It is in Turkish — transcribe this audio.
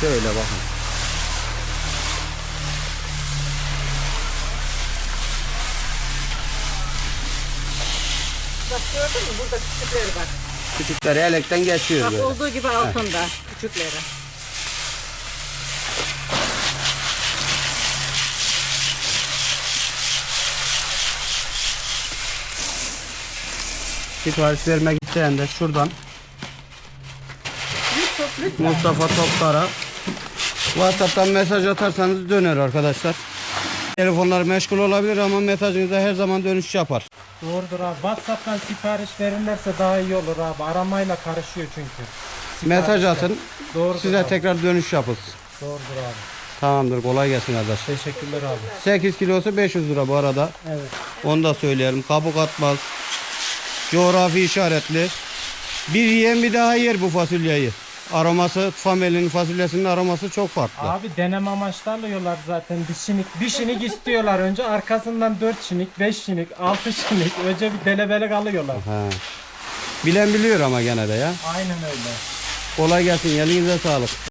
Şöyle bakın. Bak gördün mü? Burada küçükleri bak. Küçükleri elekten geçiyor Bak böyle. olduğu gibi altında. Küçükleri. Sipariş vermek isteyen de şuradan Lütfen. Mustafa Toptar'a WhatsApp'tan mesaj atarsanız döner arkadaşlar. Telefonlar meşgul olabilir ama mesajınıza her zaman dönüş yapar. Doğrudur abi. WhatsApp'tan sipariş verirlerse daha iyi olur abi. Aramayla karışıyor çünkü. Mesaj atın. Doğrudur Size abi. tekrar dönüş yapılsın. Doğrudur abi. Tamamdır. Kolay gelsin arkadaş. Teşekkürler abi. 8 kilosu 500 lira bu arada. Evet. Onu da söyleyelim. Kabuk atmaz. Coğrafi işaretli. Bir yiyen bir daha yer bu fasulyeyi. Aroması, Famel'in fasulyesinin aroması çok farklı. Abi deneme amaçlı alıyorlar zaten. Bir şinik, bir şinik istiyorlar önce. Arkasından 4 şinik, 5 şinik, 6 şinik. Önce bir delebelek alıyorlar. Ha. Bilen biliyor ama gene de ya. Aynen öyle. Kolay gelsin. Elinize sağlık.